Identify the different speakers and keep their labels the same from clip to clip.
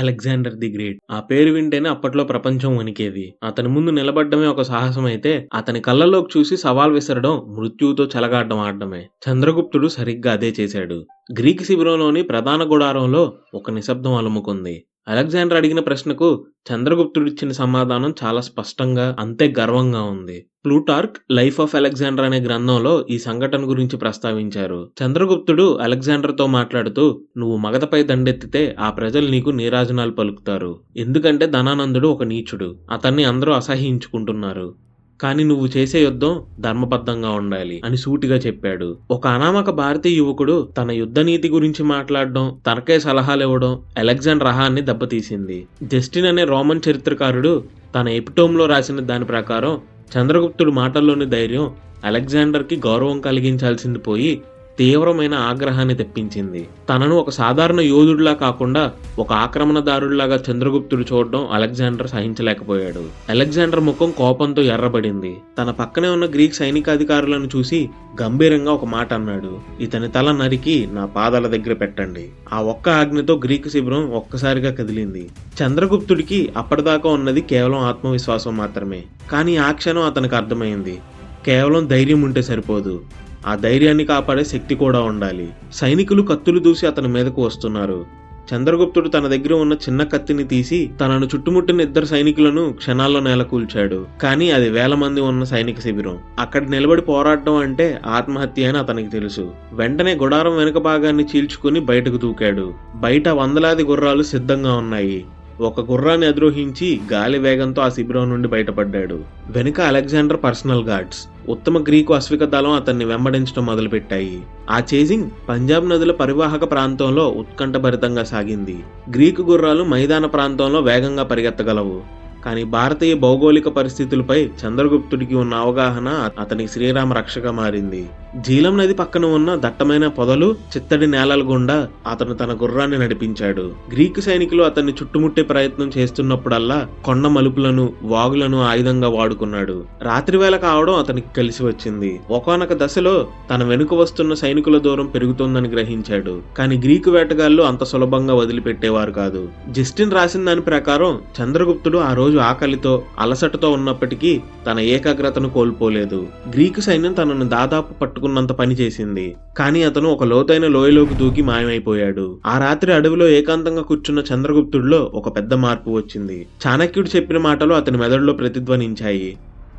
Speaker 1: Alexander the great. ఆ పేరు వింటేనే అప్పట్లో ప్రపంచం వణికేది. అతని ముందు నిలబడ్డమే ఒక సాహసం అయితే అతని కళ్ళలోకి చూసి సవాల్ విసరడం మృత్యువుతో చెలగాడడం ఆడడమే. చంద్రగుప్తుడు సరిగ్గా అదే చేశాడు. గ్రీక్ శిబిరంలోని ప్రధాన గుడారంలో ఒక నిశ్శబ్దం అలుముకుంది. అలెగ్జాండర్ అడిగిన ప్రశ్నకు చంద్రగుప్తుడిచ్చిన సమాధానం చాలా స్పష్టంగా అంతే గర్వంగా ఉంది. ప్లూటార్క్ లైఫ్ ఆఫ్ అలెగ్జాండర్ అనే గ్రంథంలో ఈ సంఘటన గురించి ప్రస్తావించారు. చంద్రగుప్తుడు అలెగ్జాండర్తో మాట్లాడుతూ నువ్వు మగధపై దండెత్తితే ఆ ప్రజలు నీకు నీరాజనాలు పలుకుతారు. ఎందుకంటే ధనానందుడు ఒక నీచుడు. అతన్ని అందరూ అసహించుకుంటున్నారు కానీ నువ్వు చేసే యుద్ధం ధర్మబద్ధంగా ఉండాలి అని సూటిగా చెప్పాడు. ఒక అనామక భారతీయ యువకుడు తన యుద్ధ నీతి గురించి మాట్లాడడం తనకే సలహాలు ఇవ్వడం అలెగ్జాండర్ రహాన్ని దెబ్బతీసింది. జస్టిన్ అనే రోమన్ చరిత్రకారుడు తన ఎపిటోమ్లో రాసిన దాని ప్రకారం చంద్రగుప్తుడు మాటల్లోని ధైర్యం అలెగ్జాండర్కి గౌరవం కలిగించాల్సింది పోయి తీవ్రమైన ఆగ్రహాన్ని తెప్పించింది. తనను ఒక సాధారణ యోధుడిలా కాకుండా ఒక ఆక్రమణదారుడిలాగా చంద్రగుప్తుడు చూడడం అలెగ్జాండర్ సహించలేకపోయాడు. అలెగ్జాండర్ ముఖం కోపంతో ఎర్రబడింది. తన పక్కనే ఉన్న గ్రీక్ సైనికాధికారులను చూసి గంభీరంగా ఒక మాట అన్నాడు. ఇతని తల నరికి నా పాదాల దగ్గర పెట్టండి. ఆ ఒక్క ఆజ్ఞతో గ్రీకు శిబిరం ఒక్కసారిగా కదిలింది. చంద్రగుప్తుడికి అప్పటిదాకా ఉన్నది కేవలం ఆత్మవిశ్వాసం మాత్రమే. కానీ ఆ క్షణం అతనికి అర్థమైంది. కేవలం ధైర్యం ఉంటే సరిపోదు. ఆ ధైర్యాన్ని కాపాడే శక్తి కూడా ఉండాలి. సైనికులు కత్తులు దూసి అతని మీదకు వస్తున్నారు. చంద్రగుప్తుడు తన దగ్గర ఉన్న చిన్న కత్తిని తీసి తనను చుట్టుముట్టిన ఇద్దరు సైనికులను క్షణాల్లో నేలకూల్చాడు. కానీ అది వేల మంది ఉన్న సైనిక శిబిరం. అక్కడ నిలబడి పోరాడడం అంటే ఆత్మహత్య అని అతనికి తెలుసు. వెంటనే గుడారం వెనుక భాగాన్ని చీల్చుకుని బయటకు దూకాడు. బయట వందలాది గుర్రాలు సిద్ధంగా ఉన్నాయి. ఒక గుర్రాన్ని అధిరోహించి గాలి వేగంతో ఆ శిబిరం నుండి బయటపడ్డాడు. వెనుక అలెగ్జాండర్ పర్సనల్ గార్డ్స్. ఉత్తమ గ్రీకు అశ్విక దళం అతన్ని వెంబడించడం మొదలుపెట్టాయి. ఆ చేజింగ్ పంజాబ్ నదుల పరివాహక ప్రాంతంలో ఉత్కంఠభరితంగా సాగింది. గ్రీకు గుర్రాలు మైదాన ప్రాంతంలో వేగంగా పరిగెత్తగలవు. కానీ భారతీయ భౌగోళిక పరిస్థితులపై చంద్రగుప్తుడికి ఉన్న అవగాహన అతనికి శ్రీరామ రక్షగా మారింది. జీలం నది పక్కన ఉన్న దట్టమైన పొదలు చిత్తడి నేలల గుండా అతను తన గుర్రాన్ని నడిపించాడు. గ్రీకు సైనికులు అతన్ని చుట్టుముట్టే ప్రయత్నం చేస్తున్నప్పుడల్లా కొండ మలుపులను వాగులను ఆయుధంగా వాడుకున్నాడు. రాత్రివేళ కావడం అతనికి కలిసి వచ్చింది. ఒకనొక దశలో తన వెనుక వస్తున్న సైనికుల దూరం పెరుగుతోందని గ్రహించాడు. కానీ గ్రీకు వేటగాళ్ళు అంత సులభంగా వదిలిపెట్టేవారు కాదు. జస్టిన్ రాసిన దాని ప్రకారం చంద్రగుప్తుడు ఆ రోజు ఆకలితో అలసటతో ఉన్నప్పటికీ తన ఏకాగ్రతను కోల్పోలేదు. గ్రీకు సైన్యం తనను దాదాపు పట్టుకున్నంత పని చేసింది. కానీ అతను ఒక లోతైన లోయలోకి దూకి మాయమైపోయాడు. ఆ రాత్రి అడవిలో ఏకాంతంగా కూర్చున్న చంద్రగుప్తుడిలో ఒక పెద్ద మార్పు వచ్చింది. చాణక్యుడు చెప్పిన మాటలు అతని మెదడులో ప్రతిధ్వనించాయి.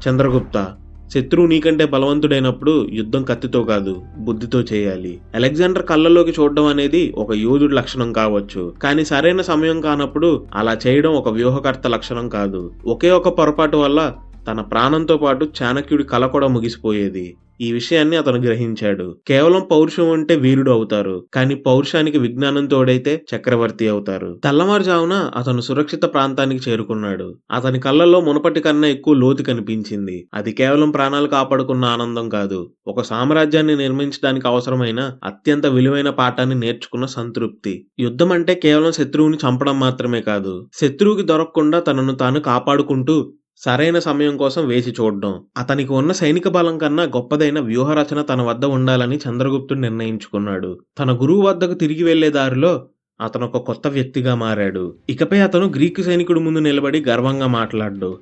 Speaker 1: చంద్రగుప్త శత్రువు నీకంటే బలవంతుడైనప్పుడు యుద్ధం కత్తితో కాదు బుద్ధితో చేయాలి. అలెగ్జాండర్ కళ్ళలోకి చూడడం అనేది ఒక యోధుడి లక్షణం కావచ్చు. కానీ సరైన సమయం కానప్పుడు అలా చేయడం ఒక వ్యూహకర్త లక్షణం కాదు. ఒకే ఒక పొరపాటు వల్ల తన ప్రాణంతో పాటు చాణక్యుడి కళ కూడా ముగిసిపోయేది. ఈ విషయాన్ని అతను గ్రహించాడు. కేవలం పౌరుషం ఉంటే వీరుడు అవుతారు కానీ పౌరుషానికి విజ్ఞానం తోడైతే చక్రవర్తి అవుతారు. తెల్లవారుజామున అతను సురక్షిత ప్రాంతానికి చేరుకున్నాడు. అతని కళ్ళల్లో మునపటి కన్నా ఎక్కువ లోతు కనిపించింది. అది కేవలం ప్రాణాలు కాపాడుకున్న ఆనందం కాదు. ఒక సామ్రాజ్యాన్ని నిర్మించడానికి అవసరమైన అత్యంత విలువైన పాఠాన్ని నేర్చుకున్న సంతృప్తి. యుద్ధం అంటే కేవలం శత్రువుని చంపడం మాత్రమే కాదు. శత్రువుకి దొరకకుండా తనను తాను కాపాడుకుంటూ సరైన సమయం కోసం వేచి చూడడం. అతనికి ఉన్న సైనిక బలం కన్నా గొప్పదైన వ్యూహరచన తన వద్ద ఉండాలని చంద్రగుప్తుడు నిర్ణయించుకున్నాడు. తన గురువు వద్దకు తిరిగి వెళ్ళే దారిలో అతను ఒక కొత్త వ్యక్తిగా మారాడు. ఇకపై అతను గ్రీకు సైనికుడు ముందు నిలబడి గర్వంగా మాట్లాడు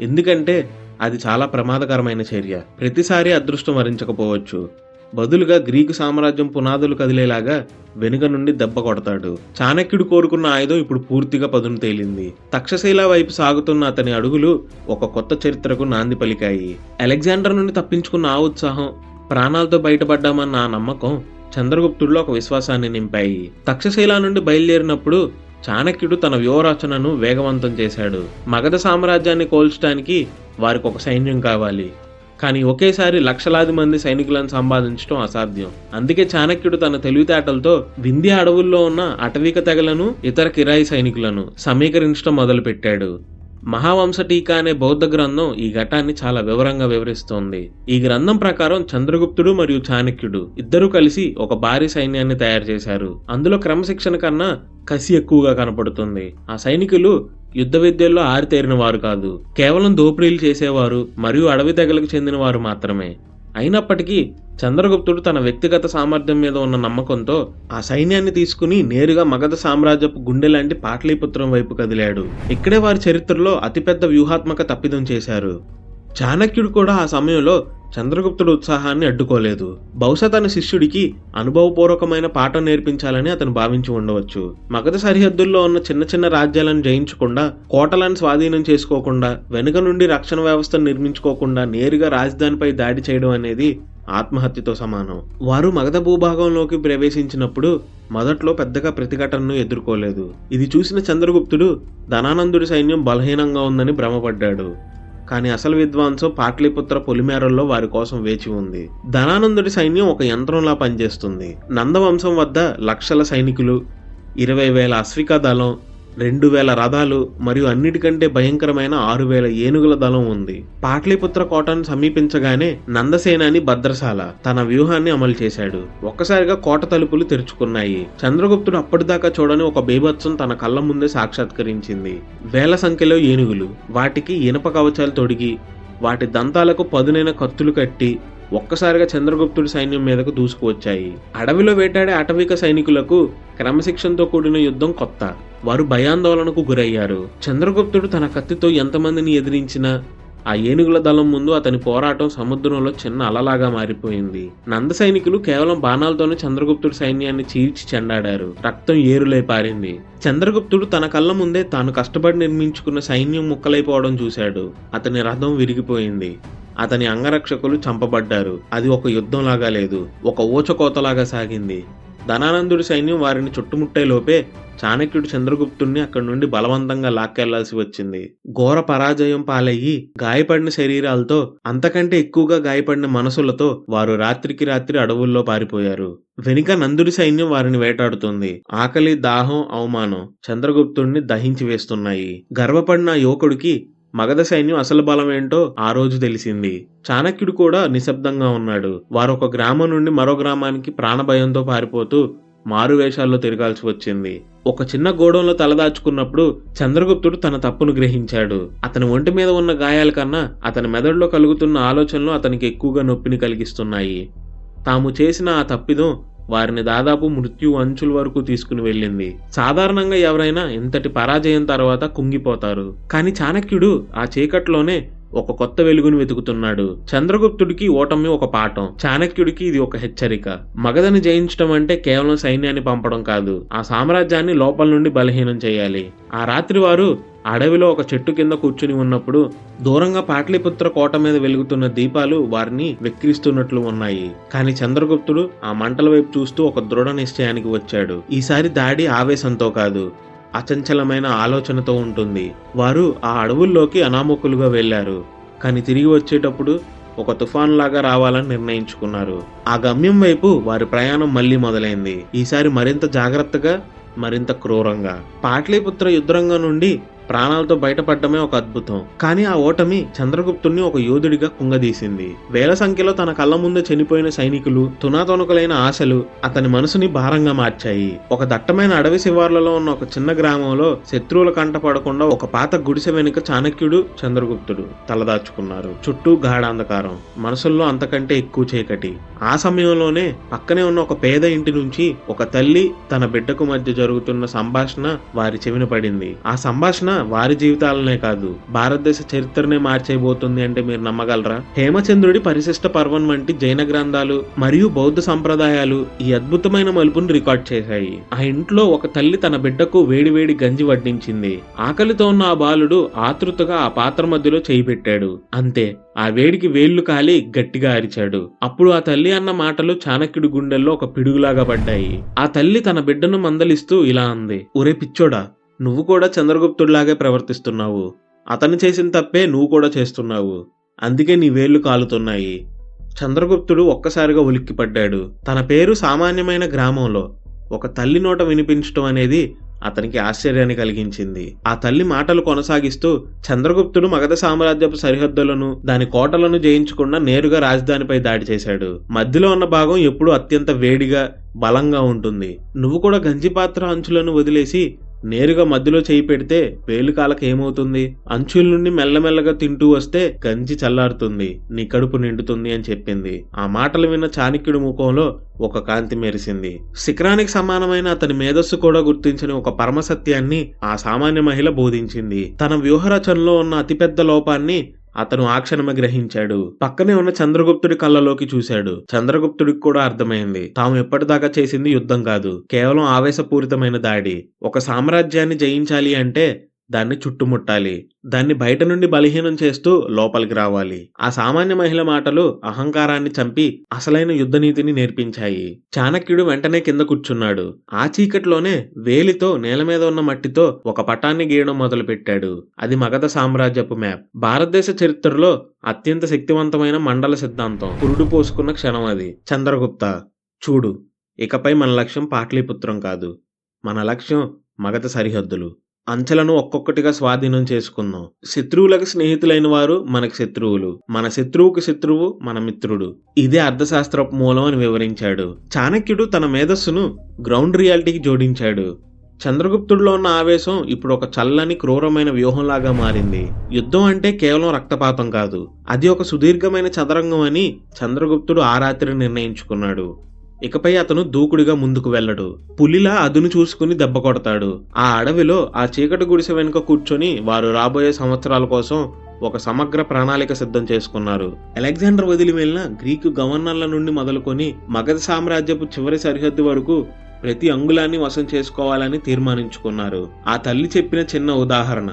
Speaker 1: ఎందుకంటే అది చాలా ప్రమాదకరమైన చర్య. ప్రతిసారి అదృష్టం వరించకపోవచ్చు. బదులుగా గ్రీకు సామ్రాజ్యం పునాదులు కదిలేలాగా వెనుక నుండి దెబ్బ కొడతాడు. చాణక్యుడు కోరుకున్న ఆయుధం ఇప్పుడు పూర్తిగా పదును తేలింది. తక్షశైల వైపు సాగుతున్న అతని అడుగులు ఒక కొత్త చరిత్రకు నాంది పలికాయి. అలెగ్జాండర్ నుండి తప్పించుకున్న ఆ ఉత్సాహం ప్రాణాలతో బయటపడ్డామన్న ఆ నమ్మకం చంద్రగుప్తుడిలో ఒక విశ్వాసాన్ని నింపాయి. తక్షశైల నుండి బయలుదేరినప్పుడు చాణక్యుడు తన వ్యూహరచనను వేగవంతం చేశాడు. మగధ సామ్రాజ్యాన్ని కోల్చడానికి వారికి ఒక సైన్యం కావాలి. కానీ ఒకేసారి లక్షలాది మంది సైనికులను సంపాదించడం అసాధ్యం. అందుకే చాణక్యుడు తన తెలివితేటలతో వింధ్య అడవుల్లో ఉన్న అటవిక తెగలను ఇతర కిరాయి సైనికులను సమీకరించడం మొదలుపెట్టాడు. మహావంశ టీకా అనే బౌద్ధ గ్రంథం ఈ ఘటాన్ని చాలా వివరంగా వివరిస్తోంది. ఈ గ్రంథం ప్రకారం చంద్రగుప్తుడు మరియు చాణక్యుడు ఇద్దరూ కలిసి ఒక భారీ సైన్యాన్ని తయారు చేశారు. అందులో క్రమశిక్షణ కన్నా కసి ఎక్కువగా కనపడుతుంది. ఆ సైనికులు యుద్ధ విద్యల్లో ఆరితేరిన వారు కాదు. కేవలం దోపిడీలు చేసేవారు మరియు అడవి తెగలకు చెందిన వారు మాత్రమే. అయినప్పటికీ చంద్రగుప్తుడు తన వ్యక్తిగత సామర్థ్యం మీద ఉన్న నమ్మకంతో ఆ సైన్యాన్ని తీసుకుని నేరుగా మగధ సామ్రాజ్యపు గుండె లాంటి పాటలీపుత్రం వైపు కదిలాడు. ఇక్కడే వారి చరిత్రలో అతిపెద్ద వ్యూహాత్మక తప్పిదం చేశారు. చాణక్యుడు కూడా ఆ సమయంలో చంద్రగుప్తుడు ఉత్సాహాన్ని అడ్డుకోలేదు. బహుశా తన శిష్యుడికి అనుభవపూర్వకమైన పాఠం నేర్పించాలని అతను భావించి ఉండవచ్చు. మగధ సరిహద్దుల్లో ఉన్న చిన్న చిన్న రాజ్యాలను జయించకుండా కోటలను స్వాధీనం చేసుకోకుండా వెనుక నుండి రక్షణ వ్యవస్థను నిర్మించుకోకుండా నేరుగా రాజధానిపై దాడి చేయడం అనేది ఆత్మహత్యతో సమానం. వారు మగధ భూభాగంలోకి ప్రవేశించినప్పుడు మొదట్లో పెద్దగా ప్రతిఘటనను ఎదుర్కోలేదు. ఇది చూసిన చంద్రగుప్తుడు ధనానందుడి సైన్యం బలహీనంగా ఉందని భ్రమపడ్డాడు. కానీ అసలు విద్వాంసు పాటలిపుత్ర పొలిమేరల్లో వారి కోసం వేచి ఉంది. ధనానందుడి సైన్యం ఒక యంత్రంలా పనిచేస్తుంది. నందవంశం వద్ద లక్షల సైనికులు ఇరవై వేల అశ్వికా దళం రెండు వేల రథాలు మరియు అన్నిటికంటే భయంకరమైన ఆరు వేల ఏనుగుల దళం ఉంది. పాట్లీపుత్ర కోటను సమీపించగానే నందసేనాని భద్రశాల తన వ్యూహాన్ని అమలు చేశాడు. ఒక్కసారిగా కోట తలుపులు తెరుచుకున్నాయి. చంద్రగుప్తుడు అప్పటిదాకా చూడని ఒక బీభత్సం తన కళ్ళ ముందే సాక్షాత్కరించింది. వేల సంఖ్యలో ఏనుగులు వాటికి ఇనప కవచాలు తొడిగి వాటి దంతాలకు పదునైన కత్తులు కట్టి ఒక్కసారిగా చంద్రగుప్తుడి సైన్యం మీదకు దూసుకువచ్చాయి. అడవిలో వేటాడే అటవిక సైనికులకు క్రమశిక్షణతో కూడిన యుద్ధం కొత్త. వారు భయాందోళనకు గురయ్యారు. చంద్రగుప్తుడు తన కత్తితో ఎంతమందిని ఎదిరించినా ఆ ఏనుగుల దళం ముందు అతని పోరాటం సముద్రంలో చిన్న అలలాగా మారిపోయింది. నంద సైనికులు కేవలం బాణాలతోనే చంద్రగుప్తుడు సైన్యాన్ని చీల్చి చెండాడారు. రక్తం ఏరులై పారింది. చంద్రగుప్తుడు తన కళ్ళ ముందే తాను కష్టపడి నిర్మించుకున్న సైన్యం ముక్కలైపోవడం చూశాడు. అతని రథం విరిగిపోయింది. అతని అంగరక్షకులు చంపబడ్డారు. అది ఒక యుద్ధంలాగా లేదు. ఒక ఊచకోతలాగా సాగింది. ధనానందుడి సైన్యం వారిని చుట్టుముట్టే లోపే చాణక్యుడు చంద్రగుప్తుణ్ణి అక్కడి నుండి బలవంతంగా లాక్కెళ్ళాల్సి వచ్చింది. ఘోర పరాజయం పాలయ్యి గాయపడిన శరీరాలతో అంతకంటే ఎక్కువగా గాయపడిన మనసులతో వారు రాత్రికి రాత్రి అడవుల్లో పారిపోయారు. వెనుక నందుడి సైన్యం వారిని వేటాడుతుంది. ఆకలి దాహం అవమానం చంద్రగుప్తుణ్ణి దహించి వేస్తున్నాయి. గర్వపడిన యువకుడికి మగధ సైన్యం అసలు బలం ఏంటో ఆ రోజు తెలిసింది. చాణక్యుడు కూడా నిశ్శబ్దంగా ఉన్నాడు. వారు ఒక గ్రామం నుండి మరో గ్రామానికి ప్రాణభయంతో పారిపోతూ మారువేషాల్లో తిరగాల్సి వచ్చింది. ఒక చిన్న గోడంలో తలదాచుకున్నప్పుడు చంద్రగుప్తుడు తన తప్పును గ్రహించాడు. అతని ఒంటి మీద ఉన్న గాయాల కన్నా అతని మెదడులో కలుగుతున్న ఆలోచనలు అతనికి ఎక్కువగా నొప్పిని కలిగిస్తున్నాయి. తాము చేసిన ఆ తప్పిదం వారిని దాదాపు మృత్యు అంచుల వరకు తీసుకుని వెళ్ళింది. సాధారణంగా ఎవరైనా ఇంతటి పరాజయం తర్వాత కుంగిపోతారు. కానీ చాణక్యుడు ఆ చీకట్లోనే ఒక కొత్త వెలుగును వెతుకుతున్నాడు. చంద్రగుప్తుడికి ఓటమి ఒక పాఠం. చాణక్యుడికి ఇది ఒక హెచ్చరిక. మగధని జయించడం అంటే కేవలం సైన్యాన్ని పంపడం కాదు. ఆ సామ్రాజ్యాన్ని లోపల నుండి బలహీనం చేయాలి. ఆ రాత్రి వారు అడవిలో ఒక చెట్టు కింద కూర్చుని ఉన్నప్పుడు దూరంగా పాట్లిపుత్ర కోట మీద వెలుగుతున్న దీపాలు వారిని వెక్కిరిస్తున్నట్లు ఉన్నాయి. కానీ చంద్రగుప్తుడు ఆ మంటల వైపు చూస్తూ ఒక దృఢ నిశ్చయానికి వచ్చాడు. ఈసారి దాడి ఆవేశంతో కాదు అచంచలమైన ఆలోచనతో ఉంటుంది. వారు ఆ అడవుల్లోకి అనామకులుగా వెళ్ళారు కానీ తిరిగి వచ్చేటప్పుడు ఒక తుఫాన్ లాగా రావాలని నిర్ణయించుకున్నారు. ఆ గమ్యం వైపు వారి ప్రయాణం మళ్ళీ మొదలైంది. ఈసారి మరింత జాగ్రత్తగా మరింత క్రూరంగా. పాట్లీపుత్ర యుద్ధరంగం నుండి ప్రాణాలతో బయటపడటమే ఒక అద్భుతం. కానీ ఆ ఓటమి చంద్రగుప్తుణ్ణి ఒక యోధుడిగా కుంగదీసింది. వేల సంఖ్యలో తన కళ్ళ ముందే చనిపోయిన సైనికులు తునాతొనకలైన ఆశలు అతని మనసుని భారంగా మార్చాయి. ఒక దట్టమైన అడవి శివార్లలో ఉన్న ఒక చిన్న గ్రామంలో శత్రువుల కంట పడకుండా ఒక పాత గుడిసె వెనుక చాణక్యుడు చంద్రగుప్తుడు తలదాచుకున్నారు. చుట్టూ గాఢాంధకారం మనసుల్లో అంతకంటే ఎక్కువ చీకటి. ఆ సమయంలోనే పక్కనే ఉన్న ఒక పేద ఇంటి నుంచి ఒక తల్లి తన బిడ్డకు మధ్య జరుగుతున్న సంభాషణ వారి చెవిన పడింది. ఆ సంభాషణ వారి జీవితాలనే కాదు భారతదేశ చరిత్రనే మార్చేయబోతుంది అంటే మీరు నమ్మగలరా? హేమచంద్రుడి పరిశిష్ట పర్వం వంటి జైన గ్రంథాలు మరియు బౌద్ధ సంప్రదాయాలు ఈ అద్భుతమైన మలుపును రికార్డ్ చేశాయి. ఆ ఇంట్లో ఒక తల్లి తన బిడ్డకు వేడివేడి గంజి వడ్డించింది. ఆకలితో ఉన్న ఆ బాలుడు ఆతృతగా ఆ పాత్ర మధ్యలో చేయి పెట్టాడు. అంతే ఆ వేడికి వేళ్ళు కాలి గట్టిగా అరిచాడు. అప్పుడు ఆ తల్లి అన్న మాటలు చాణక్యుడి గుండెల్లో ఒక పిడుగులాగా పడ్డాయి. ఆ తల్లి తన బిడ్డను మందలిస్తూ ఇలా అంది ఒరే పిచ్చోడా నువ్వు కూడా చంద్రగుప్తుడిలాగే ప్రవర్తిస్తున్నావు. అతను చేసిన తప్పే నువ్వు కూడా చేస్తున్నావు. అందుకే నీ వేళ్ళు కాలుతున్నాయి. చంద్రగుప్తుడు ఒక్కసారిగా ఉలిక్కిపడ్డాడు. తన పేరు సామాన్యమైన గ్రామంలో. ఒక తల్లి నోట వినిపించటం అనేది అతనికి ఆశ్చర్యాన్ని కలిగించింది. ఆ తల్లి మాటలు కొనసాగిస్తూ చంద్రగుప్తుడు మగధ సామ్రాజ్యపు సరిహద్దులను దాని కోటలను జయించకుండా నేరుగా రాజధానిపై దాడి చేశాడు. మధ్యలో ఉన్న భాగం ఎప్పుడూ అత్యంత వేడిగా బలంగా ఉంటుంది. నువ్వు కూడా గంజి పాత్ర అంచులను వదిలేసి నేరుగా మధ్యలో చేయి పెడితే వేలుకాలకు ఏమవుతుంది? అంచుల నుండి మెల్లమెల్లగా తింటూ వస్తే గంజి చల్లారుతుంది నీ కడుపు నిండుతుంది అని చెప్పింది. ఆ మాటలు విన్న చాణక్యుడి ముఖంలో ఒక కాంతి మెరిసింది. శిఖరానికి సమానమైన అతని మేధస్సు కూడా గుర్తించిన ఒక పరమసత్యాన్ని ఆ సామాన్య మహిళ బోధించింది. తన వ్యూహరచనలో ఉన్న అతిపెద్ద లోపాన్ని అతను ఆ క్షణమే గ్రహించాడు. పక్కనే ఉన్న చంద్రగుప్తుడి కళ్ళలోకి చూశాడు. చంద్రగుప్తుడికి కూడా అర్థమైంది. తాము ఎప్పటిదాకా చేసింది యుద్ధం కాదు. కేవలం ఆవేశపూరితమైన దాడి. ఒక సామ్రాజ్యాన్ని జయించాలి అంటే దాన్ని చుట్టుముట్టాలి. దాన్ని బయట నుండి బలహీనం చేస్తూ లోపలికి రావాలి. ఆ సామాన్య మహిళ మాటలు అహంకారాన్ని చంపి అసలైన యుద్ధనీతిని నేర్పించాయి. చాణక్యుడు వెంటనే కింద కూర్చున్నాడు. ఆ చీకట్లోనే వేలితో నేల మీద ఉన్న మట్టితో ఒక పటాన్ని గీయడం మొదలుపెట్టాడు. అది మగధ సామ్రాజ్యపు మ్యాప్. భారతదేశ చరిత్రలో అత్యంత శక్తివంతమైన మండల సిద్ధాంతం. పురుడు పోసుకున్న క్షణం అది. చంద్రగుప్త. చూడు ఇకపై మన లక్ష్యం పాట్లీపుత్రం కాదు. మన లక్ష్యం మగధ సరిహద్దులు. అంచెలను ఒక్కొక్కటిగా స్వాధీనం చేసుకుందాం. శత్రువులకు స్నేహితులైన వారు మనకు శత్రువులు. మన శత్రువుకు శత్రువు మన మిత్రుడు. ఇదే అర్థశాస్త్ర మూలం అని వివరించాడు. చాణక్యుడు తన మేధస్సును గ్రౌండ్ రియాలిటీకి జోడించాడు. చంద్రగుప్తుడిలో ఉన్న ఆవేశం ఇప్పుడు ఒక చల్లని క్రూరమైన వ్యూహంలాగా మారింది. యుద్ధం అంటే కేవలం రక్తపాతం కాదు. అది ఒక సుదీర్ఘమైన చదరంగం అని చంద్రగుప్తుడు ఆ రాత్రి నిర్ణయించుకున్నాడు. ఇకపై అతను దూకుడుగా ముందుకు వెళ్ళడు. పులిలా అదును చూసుకుని దెబ్బ కొడతాడు. ఆ అడవిలో ఆ చీకటి గుడిసె వెనుక కూర్చొని వారు రాబోయే సంవత్సరాల కోసం ఒక సమగ్ర ప్రణాళిక సిద్ధం చేసుకున్నారు. అలెగ్జాండర్ వదిలి వెళ్ళిన గ్రీకు గవర్నర్ల నుండి మొదలుకొని మగధ సామ్రాజ్యపు చివరి సరిహద్దు వరకు ప్రతి అంగుళాన్ని వశం చేసుకోవాలని తీర్మానించుకున్నారు. ఆ తల్లి చెప్పిన చిన్న ఉదాహరణ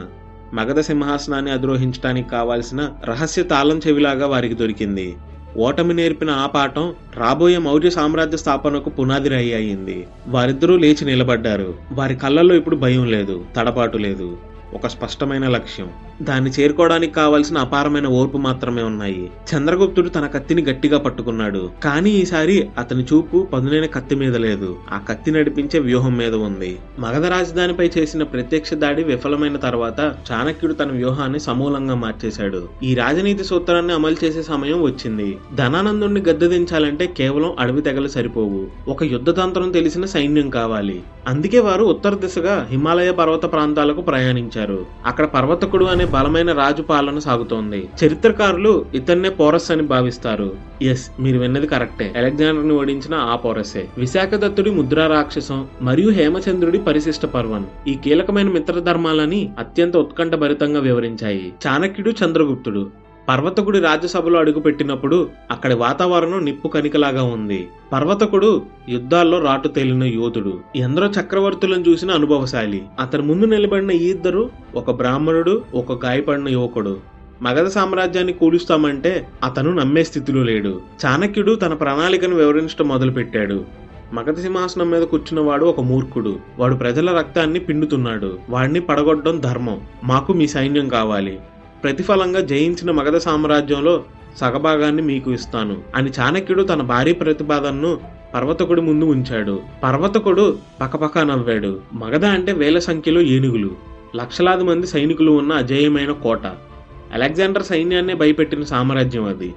Speaker 1: మగధ సింహాసనాన్ని అధిరోహించడానికి కావాల్సిన రహస్య తాళం చెవిలాగా వారికి దొరికింది. ఓటమి నేర్పిన ఆ పాఠం రాబోయే మౌర్య సామ్రాజ్య స్థాపనకు పునాది రై అయింది వారిద్దరూ లేచి నిలబడ్డారు. వారి కళ్ళల్లో ఇప్పుడు భయం లేదు తడబాటు లేదు. ఒక స్పష్టమైన లక్ష్యం. దాన్ని చేరుకోవడానికి కావలసిన అపారమైన ఓర్పు మాత్రమే ఉన్నాయి. చంద్రగుప్తుడు తన కత్తిని గట్టిగా పట్టుకున్నాడు. కానీ ఈసారి అతని చూపు పదునైన కత్తి మీద లేదు. ఆ కత్తి నడిపించే వ్యూహం మీద ఉంది. మగధ రాజధానిపై చేసిన ప్రత్యక్ష దాడి విఫలమైన తర్వాత చాణక్యుడు తన వ్యూహాన్ని సమూలంగా మార్చేశాడు. ఈ రాజనీతి సూత్రాన్ని అమలు చేసే సమయం వచ్చింది. ధనానందుణ్ణి గద్దెదించాలంటే కేవలం అడవి తెగలు సరిపోవు. ఒక యుద్ధతంత్రం తెలిసిన సైన్యం కావాలి. అందుకే వారు ఉత్తర దిశగా హిమాలయ పర్వత ప్రాంతాలకు ప్రయాణించారు. అక్కడ పర్వతకుడు అనే బలమైన రాజు పాలన సాగుతోంది. చరిత్రకారులు ఇతన్నే పోరస్ అని భావిస్తారు. ఎస్ మీరు విన్నది కరెక్టే. అలెగ్జాండర్ని ఓడించిన ఆ పోరసే. విశాఖదత్తుడి ముద్రా రాక్షసం మరియు హేమచంద్రుడి పరిశిష్ట పర్వం ఈ కీలకమైన మిత్రధర్మాలని అత్యంత ఉత్కంఠభరితంగా వివరించాయి. చాణక్యుడు చంద్రగుప్తుడు. పర్వతకుడి రాజ్యసభలో అడుగుపెట్టినప్పుడు అక్కడి వాతావరణం నిప్పు కనికలాగా ఉంది. పర్వతకుడు యుద్ధాల్లో రాటు తేలిన యోధుడు. ఎందరో చక్రవర్తులను చూసిన అనుభవశాలి. అతని ముందు నిలబడిన ఈ ఇద్దరు ఒక బ్రాహ్మణుడు ఒక గాయపడిన యువకుడు. మగధ సామ్రాజ్యాన్ని కూలుస్తామంటే అతను నమ్మే స్థితిలో లేడు. చాణక్యుడు తన ప్రణాళికను వివరించడం మొదలుపెట్టాడు. మగధ సింహాసనం మీద కూర్చున్నవాడు ఒక మూర్ఖుడు. వాడు ప్రజల రక్తాన్ని పిండుతున్నాడు. వాడిని పడగొట్టడం ధర్మం. మాకు మీ సైన్యం కావాలి. ప్రతిఫలంగా జయించిన మగధ సామ్రాజ్యంలో సగభాగాన్ని మీకు ఇస్తాను. అని చాణక్యుడు తన భారీ ప్రతిపాదనను పర్వతకుడి ముందు ఉంచాడు. పర్వతకుడు పకపక నవ్వాడు. మగధ అంటే వేల సంఖ్యలో ఏనుగులు. లక్షలాది మంది సైనికులు ఉన్న అజేయమైన కోట. అలెగ్జాండర్ సైన్యాన్నే భయపెట్టిన సామ్రాజ్యం అది.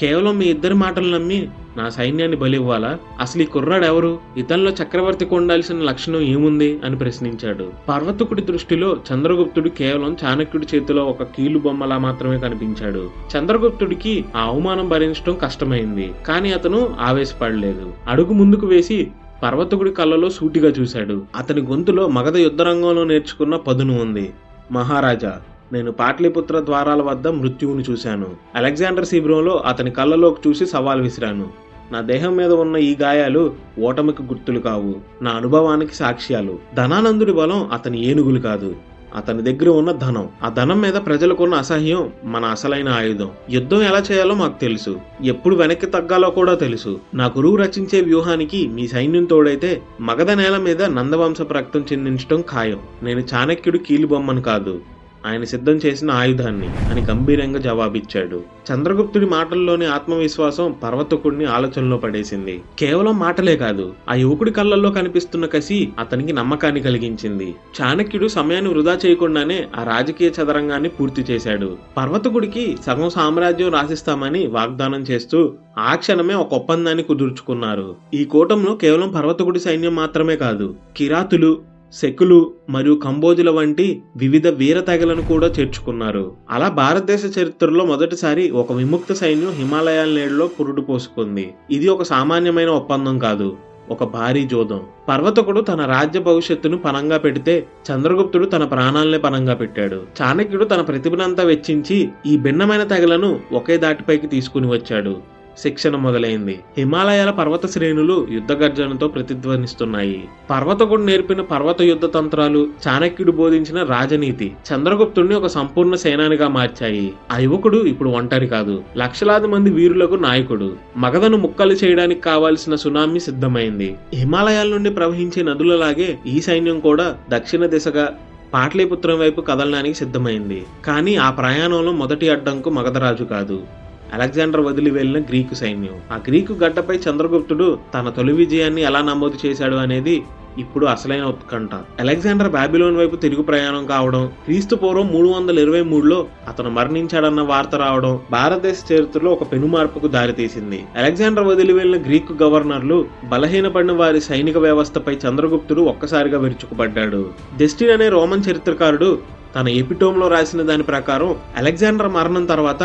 Speaker 1: కేవలం మీ ఇద్దరి మాటలు నమ్మి నా సైన్యాన్ని బలివ్వాలా? అసలు ఈ కుర్రాడు ఎవరు? ఇతనిలో చక్రవర్తికి ఉండాల్సిన లక్షణం ఏముంది? అని ప్రశ్నించాడు. పర్వతకుడి దృష్టిలో చంద్రగుప్తుడు కేవలం చాణక్యుడి చేతిలో ఒక కీలు బొమ్మలా మాత్రమే కనిపించాడు. చంద్రగుప్తుడికి ఆ అవమానం భరించడం కష్టమైంది. కానీ అతను ఆవేశపడలేదు. అడుగు ముందుకు వేసి పర్వతకుడి కళ్ళలో సూటిగా చూశాడు. అతని గొంతులో మగధ యుద్ధరంగంలో నేర్చుకున్న పదును ఉంది. మహారాజా నేను పాట్లిపుత్ర ద్వారాల వద్ద మృత్యువుని చూశాను. అలెగ్జాండర్ శిబిరంలో అతని కళ్ళలోకి చూసి సవాల్ విసిరాను. నా దేహం మీద ఉన్న ఈ గాయాలు ఓటమికి గుర్తులు కావు. నా అనుభవానికి సాక్ష్యాలు. ధనానందుడి బలం అతని ఏనుగులు కాదు. అతని దగ్గర ఉన్న ధనం. ఆ ధనం మీద ప్రజలకున్న అసహ్యం మన అసలైన ఆయుధం. యుద్ధం ఎలా చేయాలో మాకు తెలుసు. ఎప్పుడు వెనక్కి తగ్గాలో కూడా తెలుసు. నా గురువు రచించే వ్యూహానికి మీ సైన్యం తోడైతే మగధ నేల మీద నందవంశ రక్తం చెందించడం ఖాయం. నేను చాణక్యుడు కీలుబొమ్మను కాదు. ఆయన సిద్ధం చేసిన ఆయుధాన్ని అని గంభీరంగా జవాబిచ్చాడు. చంద్రగుప్తుడి మాటల్లోని ఆత్మవిశ్వాసం పర్వతకుడిని ఆలోచనలో పడేసింది. కేవలం మాటలే కాదు ఆ యువకుడి కళ్ళల్లో కనిపిస్తున్న కసి అతనికి నమ్మకాన్ని కలిగించింది. చాణక్యుడు సమయాన్ని వృధా చేయకుండానే ఆ రాజకీయ చదరంగాన్ని పూర్తి చేశాడు. పర్వతకుడికి సగం సామ్రాజ్యం రాసిస్తామని వాగ్దానం చేస్తూ ఆ క్షణమే ఒక ఒప్పందాన్ని కుదుర్చుకున్నారు. ఈ కూటంలో కేవలం పర్వతకుడి సైన్యం మాత్రమే కాదు కిరాతులు శకులు మరియు కంబోజుల వంటి వివిధ వీర తెగలను కూడా చేర్చుకున్నారు. అలా భారతదేశ చరిత్రలో మొదటిసారి ఒక విముక్త సైన్యం హిమాలయాల నేడులో పురుడు పోసుకుంది. ఇది ఒక సామాన్యమైన ఒప్పందం కాదు ఒక భారీ జోదం. పర్వతకుడు తన రాజ్య భవిష్యత్తును పనంగా పెడితే చంద్రగుప్తుడు తన ప్రాణాలనే పనంగా పెట్టాడు. చాణక్యుడు తన ప్రతిభనంతా వెచ్చించి ఈ భిన్నమైన తెగలను ఒకే దాటిపైకి తీసుకుని వచ్చాడు. శిక్షణ మొదలైంది. హిమాలయాల పర్వత శ్రేణులు యుద్ధ గర్జనతో ప్రతిధ్వనిస్తున్నాయి. పర్వతకుడు నేర్పిన పర్వత యుద్ధ తంత్రాలు చాణక్యుడు బోధించిన రాజనీతి చంద్రగుప్తుడిని ఒక సంపూర్ణ సేనానిగా మార్చాయి. ఆ యువకుడు ఇప్పుడు ఒంటరి కాదు. లక్షలాది మంది వీరులకు నాయకుడు. మగధను ముక్కలు చేయడానికి కావాల్సిన సునామీ సిద్ధమైంది. హిమాలయాల నుండి ప్రవహించే నదులలాగే ఈ సైన్యం కూడా దక్షిణ దిశగా పాట్లీపుత్రం వైపు కదలడానికి సిద్ధమైంది. కానీ ఆ ప్రయాణంలో మొదటి అడ్డంకు మగధరాజు కాదు. అలెగ్జాండర్ వదిలి వెళ్ళిన గ్రీకు సైన్యం. ఆ గ్రీకు గడ్డపై చంద్రగుప్తుడు తన తొలి విజయాన్ని ఎలా నమోదు చేశాడు అనేది ఇప్పుడు అసలైన ఉత్కంఠ. అలెగ్జాండర్ బాబిలోన్ వైపు తిరుగు ప్రయాణం కావడం క్రీస్తు పూర్వం మూడు వందల ఇరవై మూడులో అతను మరణించాడన్న వార్త రావడం భారతదేశ చరిత్రలో ఒక పెనుమార్పుకు దారితీసింది. అలెగ్జాండర్ వదిలి వెళ్ళిన గ్రీకు గవర్నర్లు బలహీనపడిన వారి సైనిక వ్యవస్థపై చంద్రగుప్తుడు ఒక్కసారిగా విరుచుకుపడ్డాడు. డెస్టిన్ అనే రోమన్ చరిత్రకారుడు తన ఎపిటోమ్లో రాసిన దాని ప్రకారం అలెగ్జాండర్ మరణం తర్వాత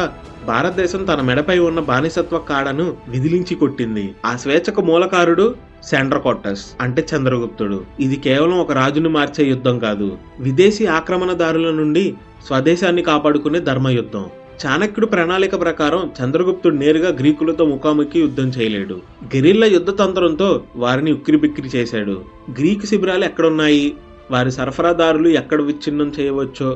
Speaker 1: భారతదేశం తన మెడపై ఉన్న బానిసత్వ కాడను విదిలించి కొట్టింది. ఆ స్వేచ్ఛకు మూలకారుడు సెండ్రకోటస్ అంటే చంద్రగుప్తుడు. ఇది కేవలం ఒక రాజును మార్చే యుద్ధం కాదు. విదేశీ ఆక్రమణదారుల నుండి స్వదేశాన్ని కాపాడుకునే ధర్మయుద్ధం. చాణక్యుడు ప్రణాళిక ప్రకారం చంద్రగుప్తుడు నేరుగా గ్రీకులతో ముఖాముఖి యుద్ధం చేయలేడు. గెరిల్లా యుద్ధ తంత్రంతో వారిని ఉక్కిరిబిక్కిరి చేశాడు. గ్రీకు శిబిరాలు ఎక్కడున్నాయి? వారి సరఫరాదారులు ఎక్కడ విచ్ఛిన్నం చేయవచ్చో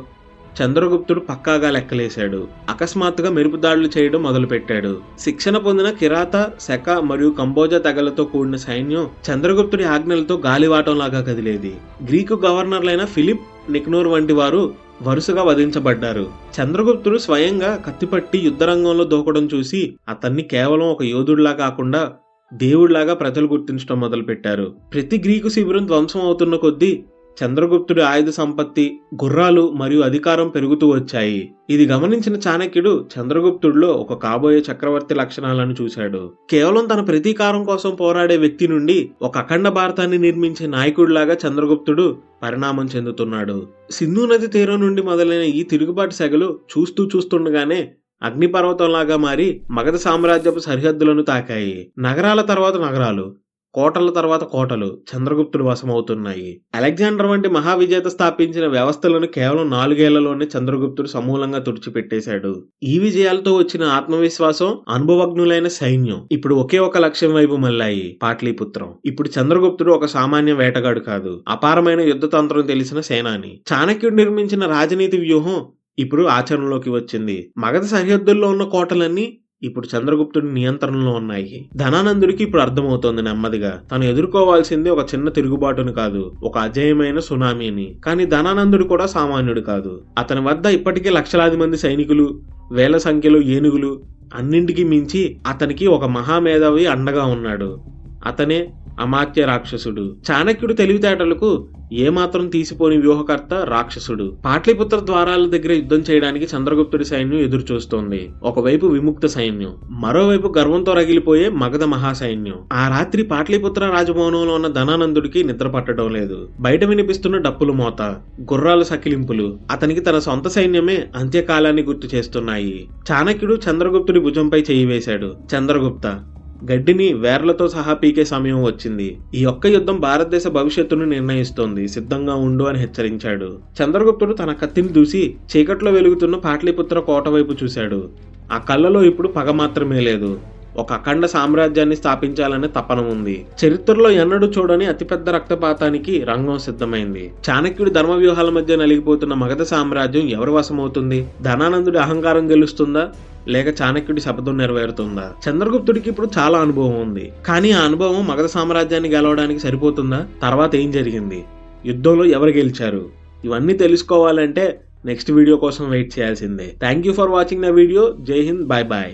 Speaker 1: చంద్రగుప్తుడు పక్కాగా లెక్కలేశాడు. అకస్మాత్తుగా మెరుపుదాడులు చేయడం మొదలుపెట్టాడు. శిక్షణ పొందిన కిరాత శక మరియు కంబోజా తెగలతో కూడిన సైన్యం చంద్రగుప్తుడి ఆజ్ఞలతో గాలివాటంలాగా కదిలేది. గ్రీకు గవర్నర్లైన ఫిలిప్ నిక్నోర్ వంటి వారు వరుసగా వధించబడ్డారు. చంద్రగుప్తుడు స్వయంగా కత్తిపట్టి యుద్ధరంగంలో దూకడం చూసి అతన్ని కేవలం ఒక యోధుడిలా కాకుండా దేవుడిలాగా ప్రజలు గుర్తించడం మొదలుపెట్టారు. ప్రతి గ్రీకు శిబిరం ధ్వంసం అవుతున్న కొద్దీ చంద్రగుప్తుడి ఆయుధ సంపత్తి గుర్రాలు మరియు అధికారం పెరుగుతూ వచ్చాయి. ఇది గమనించిన చాణక్యుడు చంద్రగుప్తుడిలో ఒక కాబోయే చక్రవర్తి లక్షణాలను చూశాడు. కేవలం తన ప్రతీకారం కోసం పోరాడే వ్యక్తి నుండి ఒక అఖండ భారతాన్ని నిర్మించే నాయకుడిలాగా చంద్రగుప్తుడు పరిణామం చెందుతున్నాడు. సింధు నది తీరం నుండి మొదలైన ఈ తిరుగుబాటు సెగలు చూస్తూ చూస్తుండగానే అగ్నిపర్వతంలాగా మారి మగధ సామ్రాజ్యపు సరిహద్దులను తాకాయి. నగరాల తర్వాత నగరాలు కోటల తర్వాత కోటలు చంద్రగుప్తుడు వశమవుతున్నాయి. అలెగ్జాండర్ వంటి మహావిజేత స్థాపించిన వ్యవస్థలను కేవలం నాలుగేళ్ళలోనే చంద్రగుప్తుడు సమూలంగా తుడిచిపెట్టేశాడు. ఈ విజయాలతో వచ్చిన ఆత్మవిశ్వాసం అనుభవజ్ఞులైన సైన్యం ఇప్పుడు ఒకే ఒక లక్ష్యం వైపు మళ్ళాయి పాట్లీపుత్రం. ఇప్పుడు చంద్రగుప్తుడు ఒక సామాన్య వేటగాడు కాదు అపారమైన యుద్ధ తంత్రం తెలిసిన సేనాని. చాణక్యుడు నిర్మించిన రాజనీతి వ్యూహం ఇప్పుడు ఆచరణలోకి వచ్చింది. మగధ సరిహద్దుల్లో ఉన్న కోటలన్నీ ఇప్పుడు చంద్రగుప్తుడి నియంత్రణలో ఉన్నాయి. ధనానందుడికి ఇప్పుడు అర్థమవుతోంది నెమ్మదిగా. తను ఎదుర్కోవాల్సింది ఒక చిన్న తిరుగుబాటును కాదు ఒక అజేయమైన సునామీని. కానీ ధనానందుడు కూడా సామాన్యుడు కాదు. అతని వద్ద ఇప్పటికే లక్షలాది మంది సైనికులు వేల సంఖ్యలో ఏనుగులు అన్నింటికి మించి అతనికి ఒక మహామేధావి అండగా ఉన్నాడు. అతనే అమాత్య రాక్షసుడు. చాణక్యుడు తెలివితేటలకు ఏమాత్రం తీసిపోని వ్యూహకర్త రాక్షసుడు. పాట్లిపుత్ర ద్వారాల దగ్గర యుద్ధం చేయడానికి చంద్రగుప్తుడి సైన్యం ఎదురు చూస్తోంది ఒకవైపు విముక్త సైన్యం మరోవైపు గర్వంతో రగిలిపోయే మగధ మహాసైన్యం. ఆ రాత్రి పాట్లిపుత్ర రాజభవనంలో ఉన్న ధనానందుడికి నిద్ర పట్టడం లేదు. బయట వినిపిస్తున్న డప్పులు మోత గుర్రాలు సకిలింపులు అతనికి తన సొంత సైన్యమే అంత్యకాలాన్ని గుర్తు చేస్తున్నాయి. చాణక్యుడు చంద్రగుప్తుడి భుజంపై చేయి వేశాడు. చంద్రగుప్త గడ్డిని వేర్లతో సహా పీకే సమయం వచ్చింది. ఈ ఒక్క యుద్ధం భారతదేశ భవిష్యత్తును నిర్ణయిస్తోంది సిద్ధంగా ఉండు అని హెచ్చరించాడు. చంద్రగుప్తుడు తన కత్తిని దూసి చీకట్లో వెలుగుతున్న పాట్లీపుత్ర కోట వైపు చూశాడు. ఆ కళ్ళలో ఇప్పుడు పగ మాత్రమే లేదు. ఒక అఖండ సామ్రాజ్యాన్ని స్థాపించాలనే తపన ఉంది. చరిత్రలో ఎన్నడూ చూడని అతిపెద్ద రక్తపాతానికి రంగం సిద్ధమైంది. చాణక్యుడి ధర్మ వ్యూహాల మధ్య నలిగిపోతున్న మగధ సామ్రాజ్యం ఎవరి వశమవుతుంది? ధనానందుడి అహంకారం గెలుస్తుందా? లేక చాణక్యుడి శపథం నెరవేరుతుందా? చంద్రగుప్తుడికి ఇప్పుడు చాలా అనుభవం ఉంది. కానీ ఆ అనుభవం మగధ సామ్రాజ్యాన్ని గెలవడానికి సరిపోతుందా? తర్వాత ఏం జరిగింది? యుద్ధంలో ఎవరు గెలిచారు? ఇవన్నీ తెలుసుకోవాలంటే నెక్స్ట్ వీడియో కోసం వెయిట్ చేయాల్సిందే. Thank you for watching the video. Jai Hind. Bye bye.